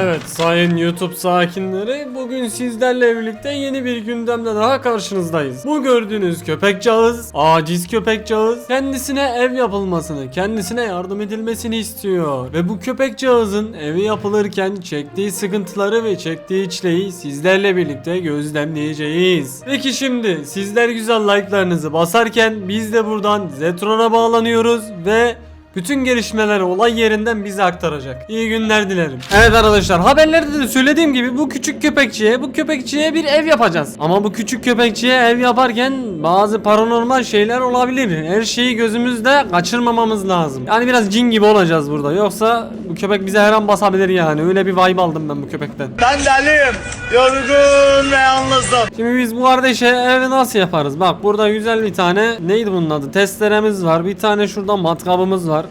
Evet sayın YouTube sakinleri bugün sizlerle birlikte yeni bir gündemle daha karşınızdayız. Bu gördüğünüz köpekcağız, aciz köpekcağız kendisine ev yapılmasını, kendisine yardım edilmesini istiyor. Ve bu köpekcağızın evi yapılırken çektiği sıkıntıları ve çektiği çileyi sizlerle birlikte gözlemleyeceğiz. Peki şimdi sizler güzel like'larınızı basarken biz de buradan Zetron'a bağlanıyoruz ve bütün gelişmeleri olay yerinden bize aktaracak. İyi günler dilerim. Evet arkadaşlar haberlerde de söylediğim gibi bu küçük köpekçiye bu köpekçiye bir ev yapacağız. Ama bu küçük köpekçiye ev yaparken bazı paranormal şeyler olabilir. Her şeyi gözümüzde kaçırmamamız lazım. Yani biraz cin gibi olacağız burada. Yoksa bu köpek bize her an basabilir yani. Öyle bir vibe aldım ben bu köpekten. Ben deliyim. Yorgun ve yalnızım. Şimdi biz bu kardeşe evi nasıl yaparız? Bak burada güzel bir tane neydi bunun adı? Testeremiz var. Bir tane şurada matkabımız var.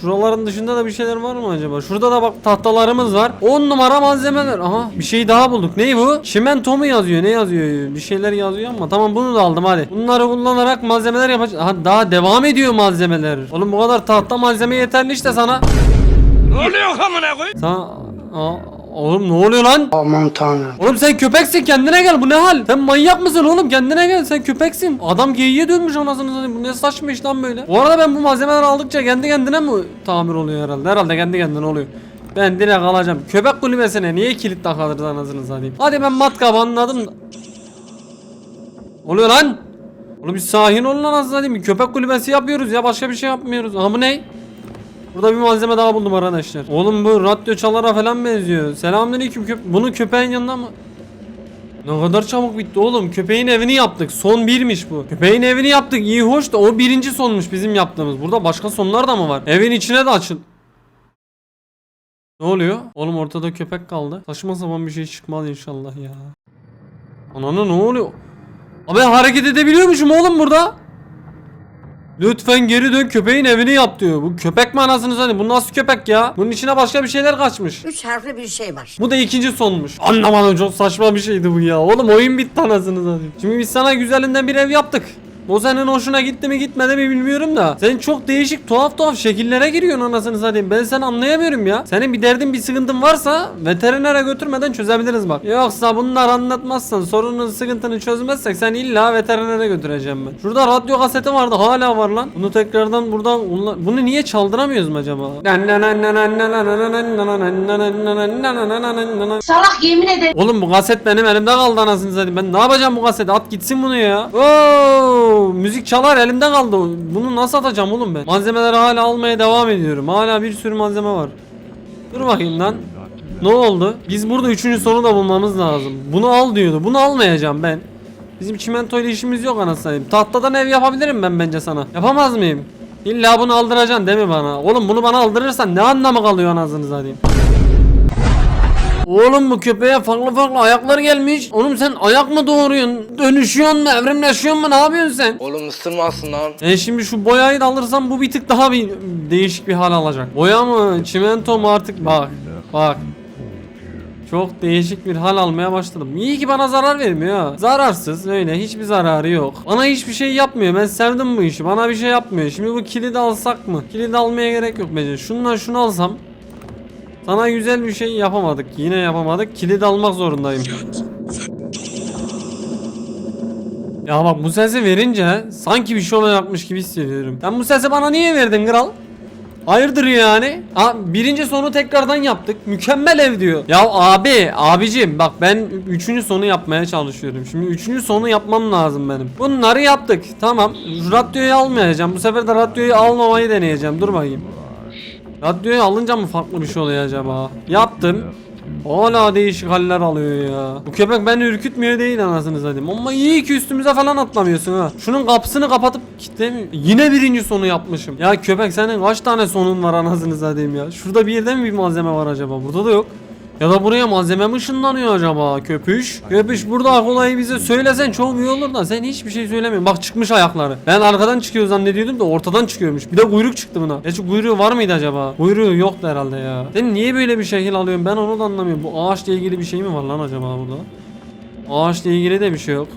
Şuraların dışında da bir şeyler var mı acaba? Şurada da bak tahtalarımız var. 10 numara malzemeler. Aha bir şey daha bulduk. Ney bu? Çimento mu yazıyor? Ne yazıyor? Bir şeyler yazıyor ama tamam bunu da aldım hadi. Bunları kullanarak malzemeler yapacağız. Aha daha devam ediyor malzemeler. Oğlum bu kadar tahta malzeme yeterli işte sana. Ne oluyor amına koy? Sana... Aa, oğlum ne oluyor lan? Aman tanrım. Oğlum sen köpeksin kendine gel bu ne hal? Sen manyak mısın oğlum kendine gel sen köpeksin. Adam geyiğe dönmüş anasını satayım bu ne saçma iş lan böyle. Bu arada ben bu malzemeleri aldıkça kendi kendine mi tamir oluyor herhalde? Herhalde kendi kendine oluyor. Ben direkt alacağım. Köpek kulübesine niye kilit takılırız anasını satayım? Hadi ben matkabı anladım. Oluyor lan. Oğlum bir sakin olun lan anasını satayım. Köpek kulübesi yapıyoruz ya başka bir şey yapmıyoruz. Aha bu ne? Burada bir malzeme daha buldum arkadaşlar. Oğlum bu radyo çalara falan benziyor. Selamünaleyküm köp. Bunu köpeğin yanında mı? Ne kadar çabuk bitti oğlum. Köpeğin evini yaptık. Son birmiş bu. Köpeğin evini yaptık. İyi hoş da o birinci sonmuş bizim yaptığımız. Burada başka sonlar da mı var? Evin içine de açın. Ne oluyor? Oğlum ortada köpek kaldı. Saçma sapan bir şey çıkmaz inşallah ya. Ananı ne oluyor? Abi hareket edebiliyormuşum oğlum burada. Lütfen geri dön köpeğin evini yap diyor. Bu köpek mi anasını satayım? Bu nasıl köpek ya? Bunun içine başka bir şeyler kaçmış. Üç harfli bir şey var. Bu da ikinci sonmuş. Anlamadım çok saçma bir şeydi bu ya. Oğlum oyun bitti anasını satayım. Şimdi biz sana güzelinden bir ev yaptık. Senin hoşuna gitti mi gitmedi mi bilmiyorum da. Sen çok değişik tuhaf tuhaf şekillere giriyorsun anasını satayım. Ben seni anlayamıyorum ya. Senin bir derdin bir sıkıntın varsa veterinere götürmeden çözebiliriz bak. Yoksa bunlar anlatmazsan sorunun sıkıntını çözmezsek sen illa veterinere götüreceğim ben. Şurada radyo kaseti vardı hala var lan. Bunu tekrardan buradan bunu niye çaldıramıyoruz mu acaba? Salak yemin ederim. Oğlum bu kaset benim elimde kaldı anasını satayım. Ben ne yapacağım bu kaseti? At gitsin bunu ya. Oo, müzik çalar elimde kaldı. Bunu nasıl atacağım oğlum ben? Malzemeleri hala almaya devam ediyorum. Hala bir sürü malzeme var. Dur bakayım lan. Ne oldu? Biz burada üçüncü sonu da bulmamız lazım. Bunu al diyordu. Bunu almayacağım ben. Bizim çimento işimiz yok anasını. Tahtadan ev yapabilirim ben bence sana. Yapamaz mıyım? İlla bunu aldıracaksın değil mi bana? Oğlum bunu bana aldırırsan ne anlamı kalıyor anasını satayım? Oğlum bu köpeğe farklı farklı ayaklar gelmiş. Oğlum sen ayak mı doğuruyorsun? Dönüşüyorsun mu? Evrimleşiyorsun mu? Ne yapıyorsun sen? Oğlum ısırmasın lan. E şimdi şu boyayı da alırsam bu bir tık daha bir değişik bir hal alacak. Boya mı? Çimento mu artık? Bak. Bak. Çok değişik bir hal almaya başladım. İyi ki bana zarar vermiyor ha. Zararsız öyle hiçbir zararı yok. Bana hiçbir şey yapmıyor. Ben sevdim bu işi. Bana bir şey yapmıyor. Şimdi bu kilidi alsak mı? Kilidi almaya gerek yok bence. Şundan şunu alsam. Sana güzel bir şey yapamadık. Yine yapamadık. Kilit almak zorundayım. Ya bak bu sesi verince sanki bir şey olacakmış gibi hissediyorum. Sen bu sesi bana niye verdin kral? Hayırdır yani? Ha, birinci sonu tekrardan yaptık. Mükemmel ev diyor. Ya abi, abicim bak ben üçüncü sonu yapmaya çalışıyorum. Şimdi üçüncü sonu yapmam lazım benim. Bunları yaptık. Tamam. Radyoyu almayacağım. Bu sefer de radyoyu almamayı deneyeceğim. Dur bakayım. Radyoyu alınca mı farklı bir şey oluyor acaba? Yaptım. Hala değişik haller alıyor ya. Bu köpek beni ürkütmüyor değil anasını satayım. Ama iyi ki üstümüze falan atlamıyorsun ha. Şunun kapısını kapatıp kitlemiyor. Yine birinci sonu yapmışım. Ya köpek senin kaç tane sonun var anasını satayım ya. Şurada bir yerde mi bir malzeme var acaba? Burada da yok. Ya da buraya malzeme mi ışınlanıyor acaba köpüş? Köpüş burada olayı bize söylesen çok iyi olur da sen hiçbir şey söylemiyorsun. Bak çıkmış ayakları. Ben arkadan çıkıyor zannediyordum da ortadan çıkıyormuş. Bir de kuyruk çıktı buna. Gerçi kuyruğu var mıydı acaba? Kuyruğu yoktu herhalde ya. Sen niye böyle bir şekil alıyorsun ben onu da anlamıyorum. Bu ağaçla ilgili bir şey mi var lan acaba burada? Ağaçla ilgili de bir şey yok.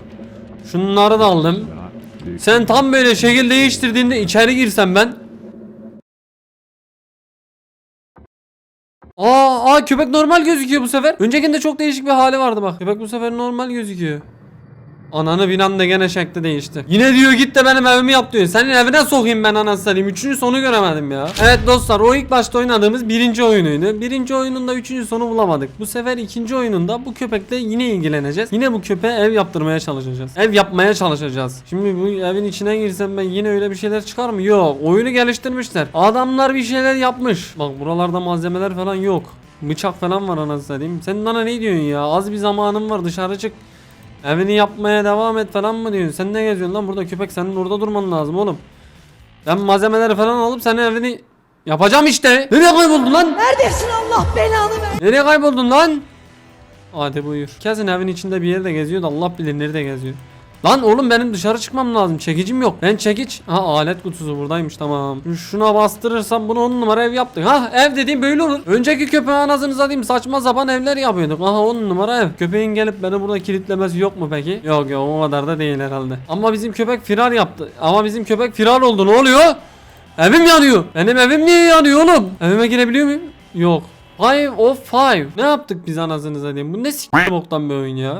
Şunları da aldım. Sen tam böyle şekil değiştirdiğinde içeri girsem ben Aa, aa köpek normal gözüküyor bu sefer. Öncekinde çok değişik bir hali vardı bak. Köpek bu sefer normal gözüküyor. Ananı binan da gene şekli değişti. Yine diyor git de benim evimi yap diyor. Senin evine sokayım ben anasını satayım. Üçüncü sonu göremedim ya. Evet dostlar o ilk başta oynadığımız birinci oyunuydu. Birinci oyununda üçüncü sonu bulamadık. Bu sefer ikinci oyununda bu köpekle yine ilgileneceğiz. Yine bu köpeğe ev yaptırmaya çalışacağız. Ev yapmaya çalışacağız. Şimdi bu evin içine girsem ben yine öyle bir şeyler çıkar mı? Yok. Oyunu geliştirmişler. Adamlar bir şeyler yapmış. Bak buralarda malzemeler falan yok. Bıçak falan var anasını satayım. Sen bana ne diyorsun ya? Az bir zamanım var dışarı çık. Evini yapmaya devam et falan mı diyorsun? Sen ne geziyorsun lan burada köpek senin orada durman lazım oğlum. Ben malzemeleri falan alıp senin evini yapacağım işte. Nereye kayboldun lan? Neredesin Allah belanı ver. Nereye kayboldun lan? Hadi buyur. Kesin evin içinde bir yerde geziyor da Allah bilir nerede geziyor. Lan oğlum benim dışarı çıkmam lazım. Çekicim yok. Ben çekiç. Ha alet kutusu buradaymış tamam. Şuna bastırırsam bunu on numara ev yaptık. Ha ev dediğim böyle olur. Önceki köpeğin anasını satayım saçma sapan evler yapıyorduk. Aha on numara ev. Köpeğin gelip beni burada kilitlemesi yok mu peki? Yok yok o kadar da değil herhalde. Ama bizim köpek firar yaptı. Ama bizim köpek firar oldu ne oluyor? Evim yanıyor. Benim evim niye yanıyor oğlum? Evime girebiliyor muyum? Yok. Five of five. Ne yaptık biz anasını satayım? Bu ne s**k boktan bir oyun ya?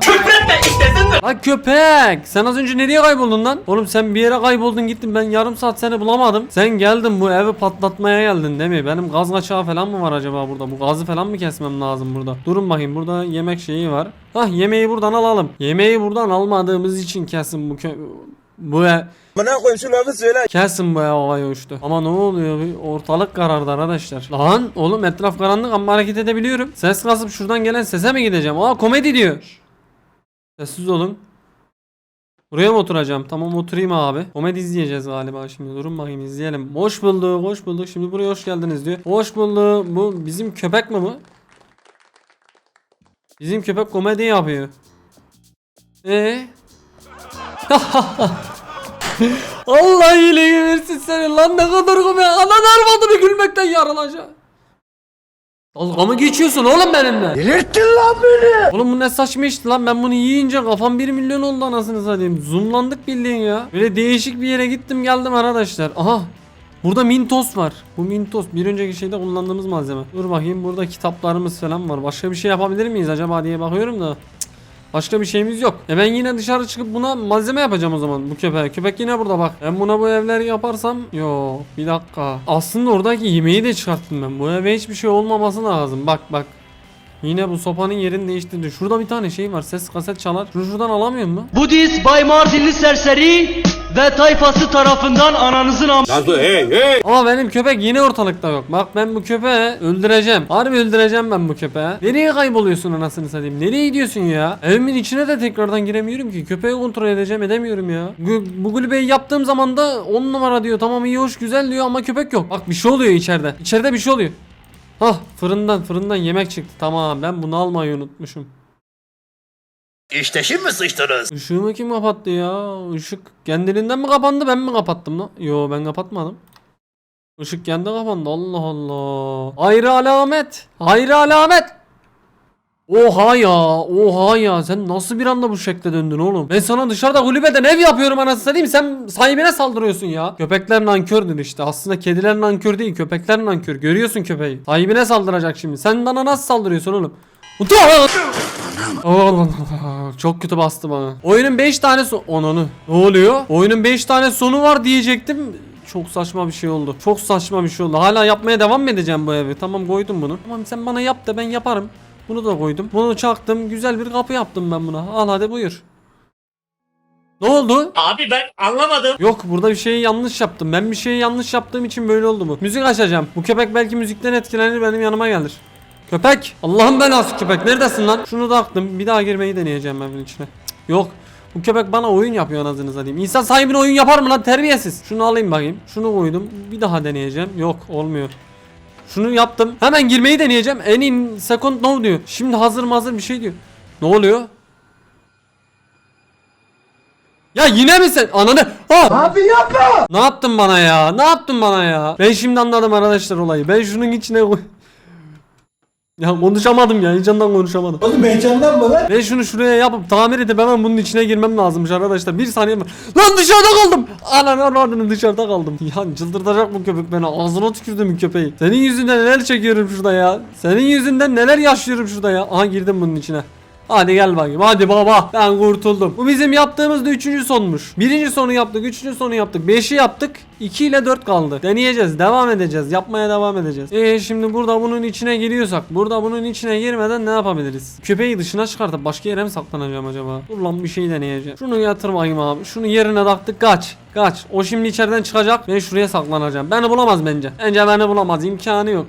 Lan köpek! Sen az önce nereye kayboldun lan? Oğlum sen bir yere kayboldun gittin ben yarım saat seni bulamadım. Sen geldin bu evi patlatmaya geldin değil mi? Benim gaz kaçağı falan mı var acaba burada? Bu gazı falan mı kesmem lazım burada? Durun bakayım burada yemek şeyi var. Hah yemeği buradan alalım. Yemeği buradan almadığımız için kesin bu kö... Bu e... Bana koyayım şu lafı söyle. Kesin bu havaya uçtu. Ama ne oluyor? Bir ortalık karardı arkadaşlar. Lan oğlum etraf karanlık ama hareket edebiliyorum. Ses kasıp şuradan gelen sese mi gideceğim? Aa komedi diyor. Sessiz olun. Buraya mı oturacağım? Tamam oturayım abi. Komedi izleyeceğiz galiba şimdi. Durun bakayım izleyelim. Hoş bulduk, hoş bulduk. Şimdi buraya hoş geldiniz diyor. Hoş bulduk. Bu bizim köpek mi bu? Bizim köpek komedi yapıyor. Ee? Allah iyiliğini versin seni lan ne kadar komik. Anan arvadını gülmekten yarılacak. Dalga mı geçiyorsun oğlum benimle? Delirttin lan beni. Oğlum bu ne saçma işti lan ben bunu yiyince kafam 1 milyon oldu anasını satayım. Zoomlandık bildiğin ya. Böyle değişik bir yere gittim geldim arkadaşlar. Aha. Burada Mintos var. Bu Mintos bir önceki şeyde kullandığımız malzeme. Dur bakayım burada kitaplarımız falan var. Başka bir şey yapabilir miyiz acaba diye bakıyorum da. Başka bir şeyimiz yok. E ben yine dışarı çıkıp buna malzeme yapacağım o zaman bu köpeğe. Köpek yine burada bak. Ben buna bu evleri yaparsam yo bir dakika. Aslında oradaki yemeği de çıkarttım ben. Bu eve hiçbir şey olmaması lazım. Bak bak. Yine bu sopanın yerini değiştirdi. Şurada bir tane şey var. Ses kaset çalar. Şunu şuradan alamıyor mu? Budist Bay Mardinli serseri ve tayfası tarafından ananızın am... Ama benim köpek yine ortalıkta yok. Bak ben bu köpeği öldüreceğim. Harbi öldüreceğim ben bu köpeği. Nereye kayboluyorsun anasını satayım? Nereye gidiyorsun ya? Evimin içine de tekrardan giremiyorum ki. Köpeği kontrol edeceğim edemiyorum ya. Bu, bu kulübeyi yaptığım zaman da 10 numara diyor. Tamam iyi hoş güzel diyor ama köpek yok. Bak bir şey oluyor içeride. İçeride bir şey oluyor. Hah fırından fırından yemek çıktı. Tamam ben bunu almayı unutmuşum. İşte şimdi sıçtınız. Işığımı kim kapattı ya? Işık kendiliğinden mi kapandı ben mi kapattım lan? Yo ben kapatmadım. Işık kendi kapandı Allah Allah. Ayrı alamet. Ayrı alamet. Oha ya oha ya sen nasıl bir anda bu şekle döndün oğlum Ben sana dışarıda kulübeden ev yapıyorum anasını satayım sen sahibine saldırıyorsun ya Köpekler nankördür işte aslında kediler nankör değil köpekler nankör görüyorsun köpeği Sahibine saldıracak şimdi sen bana nasıl saldırıyorsun oğlum! Allah Allah çok kötü bastı bana. Oyunun 5 tane son... Onanı. Ne oluyor? Oyunun 5 tane sonu var diyecektim. Çok saçma bir şey oldu. Çok saçma bir şey oldu. Hala yapmaya devam mı edeceğim bu evi? Tamam koydum bunu. Tamam sen bana yap da ben yaparım. Bunu da koydum. Bunu çaktım. Güzel bir kapı yaptım ben buna. Al hadi buyur. Ne oldu? Abi ben anlamadım. Yok burada bir şeyi yanlış yaptım. Ben bir şeyi yanlış yaptığım için böyle oldu bu. Müzik açacağım. Bu köpek belki müzikten etkilenir benim yanıma gelir. Köpek! Allah'ın belası köpek. Neredesin lan? Şunu da aktım. Bir daha girmeyi deneyeceğim evin içine. Cık, yok. Bu köpek bana oyun yapıyor anasını satayım. İnsan sahibine oyun yapar mı lan terbiyesiz? Şunu alayım bakayım. Şunu koydum. Bir daha deneyeceğim. Yok olmuyor. Şunu yaptım. Hemen girmeyi deneyeceğim. En in second no diyor. Şimdi hazır mı hazır bir şey diyor. Ne oluyor? Ya yine mi sen? Ananı. Ha! Abi yapma. Ne yaptın bana ya? Ne yaptın bana ya? Ben şimdi anladım arkadaşlar olayı. Ben şunun içine koy. Ya konuşamadım ya heyecandan konuşamadım. Oğlum heyecandan mı lan? Ve şunu şuraya yapıp tamir edip hemen bunun içine girmem lazımmış arkadaşlar. Bir saniye mi? Lan dışarıda kaldım. Anan anan dışarıda kaldım. Ya çıldırtacak bu köpek beni. Ağzına tükürdüm köpeği. Senin yüzünden neler çekiyorum şurada ya. Senin yüzünden neler yaşıyorum şurada ya. Aha girdim bunun içine. Hadi gel bakayım hadi baba ben kurtuldum. Bu bizim yaptığımız da üçüncü sonmuş. Birinci sonu yaptık, üçüncü sonu yaptık, beşi yaptık. 2 ile 4 kaldı. Deneyeceğiz, devam edeceğiz, yapmaya devam edeceğiz. Eee şimdi burada bunun içine giriyorsak, burada bunun içine girmeden ne yapabiliriz? Köpeği dışına çıkartıp başka yere mi saklanacağım acaba? Dur lan bir şey deneyeceğim. Şunu yatır bakayım abi. Şunu yerine taktık kaç. Kaç. O şimdi içeriden çıkacak ve şuraya saklanacağım. Beni bulamaz bence. Bence beni bulamaz. imkanı yok.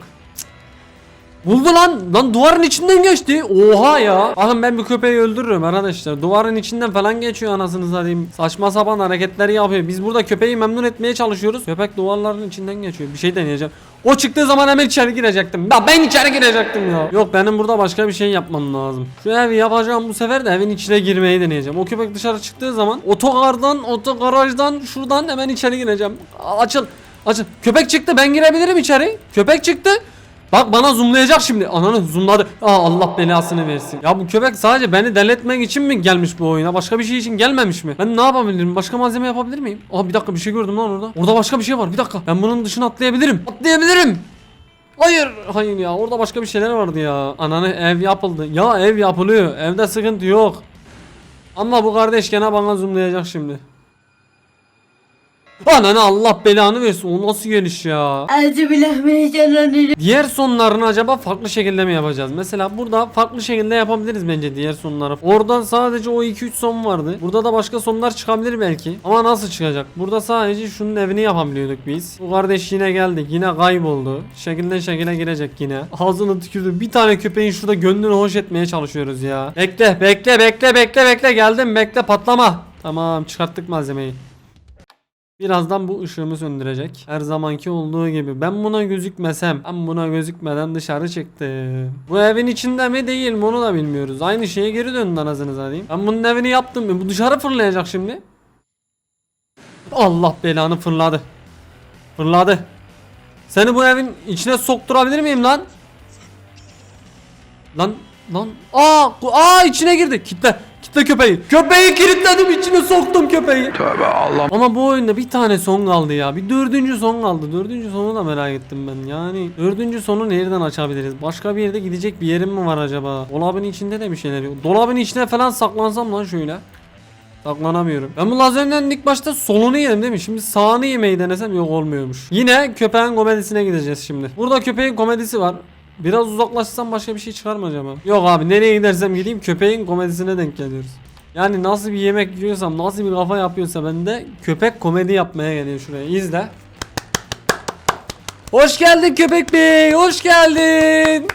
Buldu lan. Lan duvarın içinden geçti. Oha ya. Bakın ben bir köpeği öldürürüm arkadaşlar. Duvarın içinden falan geçiyor anasını satayım. Saçma sapan hareketleri yapıyor. Biz burada köpeği memnun etmeye çalışıyoruz. Köpek duvarların içinden geçiyor. Bir şey deneyeceğim. O çıktığı zaman hemen içeri girecektim. Ya ben içeri girecektim ya. Yok benim burada başka bir şey yapmam lazım. Şu evi yapacağım bu sefer de evin içine girmeyi deneyeceğim. O köpek dışarı çıktığı zaman otogardan, otogarajdan şuradan hemen içeri gireceğim. Açıl. Açıl. Köpek çıktı ben girebilirim içeri. Köpek çıktı. Bak bana zoomlayacak şimdi. Ananı zoomladı. Aa Allah belasını versin. Ya bu köpek sadece beni deletmek için mi gelmiş bu oyuna? Başka bir şey için gelmemiş mi? Ben ne yapabilirim? Başka malzeme yapabilir miyim? Aa bir dakika bir şey gördüm lan orada. Orada başka bir şey var. Bir dakika. Ben bunun dışına atlayabilirim. Atlayabilirim. Hayır. Hayır ya. Orada başka bir şeyler vardı ya. Ananı ev yapıldı. Ya ev yapılıyor. Evde sıkıntı yok. Ama bu kardeş gene bana zoomlayacak şimdi. Ananı Allah belanı versin. O nasıl geliş ya? Diğer sonlarını acaba farklı şekilde mi yapacağız? Mesela burada farklı şekilde yapabiliriz bence diğer sonları. Orada sadece o 2-3 son vardı. Burada da başka sonlar çıkabilir belki. Ama nasıl çıkacak? Burada sadece şunun evini yapabiliyorduk biz. Bu kardeş yine geldi. Yine kayboldu. Şekilden şekile girecek yine. Ağzını tükürdü. Bir tane köpeğin şurada gönlünü hoş etmeye çalışıyoruz ya. Bekle bekle bekle bekle bekle geldim bekle patlama. Tamam çıkarttık malzemeyi. Birazdan bu ışığımı söndürecek. Her zamanki olduğu gibi. Ben buna gözükmesem, ben buna gözükmeden dışarı çıktım. Bu evin içinde mi değil mi onu da bilmiyoruz. Aynı şeye geri döndü anasını satayım. Ben bunun evini yaptım. Bu dışarı fırlayacak şimdi. Allah belanı fırladı. Fırladı. Seni bu evin içine sokturabilir miyim lan? Lan lan. Aa, aa içine girdi. Kitle. Kitle köpeği. Köpeği kilitledim içine soktum köpeği. Tövbe Allah. Ama bu oyunda bir tane son kaldı ya. Bir dördüncü son kaldı. Dördüncü sonu da merak ettim ben. Yani dördüncü sonu nereden açabiliriz? Başka bir yerde gidecek bir yerim mi var acaba? Dolabın içinde de bir şeyler yok. Dolabın içine falan saklansam lan şöyle. Saklanamıyorum. Ben bu lazerinden ilk başta solunu yedim değil mi? Şimdi sağını yemeyi denesem yok olmuyormuş. Yine köpeğin komedisine gideceğiz şimdi. Burada köpeğin komedisi var. Biraz uzaklaşsam başka bir şey çıkar mı acaba? Yok abi nereye gidersem gideyim köpeğin komedisine denk geliyoruz. Yani nasıl bir yemek yiyorsam, nasıl bir kafa yapıyorsa ben de köpek komedi yapmaya geliyor şuraya. İzle. Hoş geldin köpek bey, hoş geldin.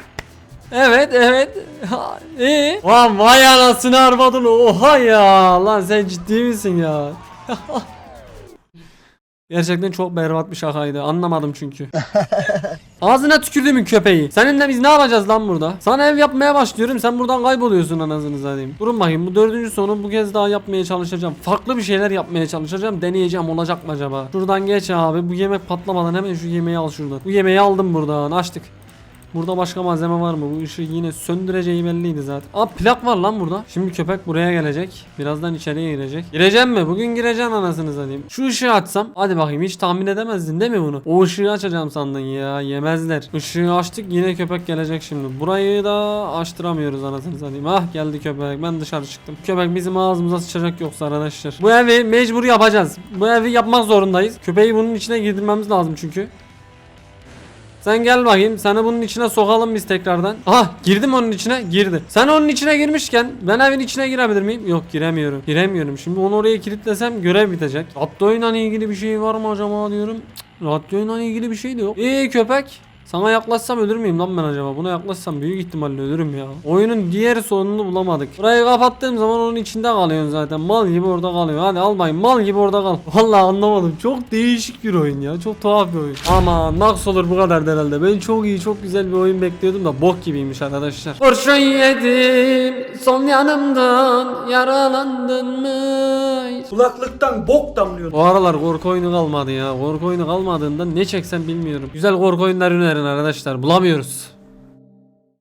Evet evet. İyi. Lan vay anasını arvadın oha ya. Lan sen ciddi misin ya? Gerçekten çok berbat bir şakaydı. Anlamadım çünkü. Ağzına tükürdüğümün köpeği. Seninle biz ne yapacağız lan burada? Sana ev yapmaya başlıyorum. Sen buradan kayboluyorsun anasını satayım. Durun bakayım. Bu dördüncü sonu bu kez daha yapmaya çalışacağım. Farklı bir şeyler yapmaya çalışacağım. Deneyeceğim olacak mı acaba? Şuradan geç abi. Bu yemek patlamadan hemen şu yemeği al şuradan. Bu yemeği aldım buradan. Açtık. Burada başka malzeme var mı? Bu ışığı yine söndüreceği belliydi zaten. Aa plak var lan burada. Şimdi köpek buraya gelecek. Birazdan içeriye girecek. Gireceğim mi? Bugün gireceğim anasını satayım. Şu ışığı açsam. Hadi bakayım hiç tahmin edemezdin değil mi bunu? O ışığı açacağım sandın ya. Yemezler. Işığı açtık yine köpek gelecek şimdi. Burayı da açtıramıyoruz anasını satayım. Ah geldi köpek. Ben dışarı çıktım. Köpek bizim ağzımıza sıçacak yoksa arkadaşlar. Bu evi mecbur yapacağız. Bu evi yapmak zorundayız. Köpeği bunun içine girdirmemiz lazım çünkü. Sen gel bakayım. Seni bunun içine sokalım biz tekrardan. Aha girdim onun içine. Girdi. Sen onun içine girmişken ben evin içine girebilir miyim? Yok giremiyorum. Giremiyorum. Şimdi onu oraya kilitlesem görev bitecek. Radyoyla ilgili bir şey var mı acaba diyorum. Radyoyla ilgili bir şey de yok. İyi köpek. Sana yaklaşsam ölür müyüm lan ben acaba? Buna yaklaşsam büyük ihtimalle ölürüm ya. Oyunun diğer sonunu bulamadık. Burayı kapattığım zaman onun içinde kalıyorsun zaten. Mal gibi orada kalıyor. Hadi al bakayım. Mal gibi orada kal. Vallahi anlamadım. Çok değişik bir oyun ya. Çok tuhaf bir oyun. Ama nasıl olur bu kadar da herhalde. Ben çok iyi, çok güzel bir oyun bekliyordum da bok gibiymiş arkadaşlar. Kurşun yedim. Son yanımdan yaralandın mı? Kulaklıktan bok damlıyor. O aralar korku oyunu kalmadı ya. Korku oyunu kalmadığında ne çeksem bilmiyorum. Güzel korku oyunları önerin arkadaşlar. Bulamıyoruz.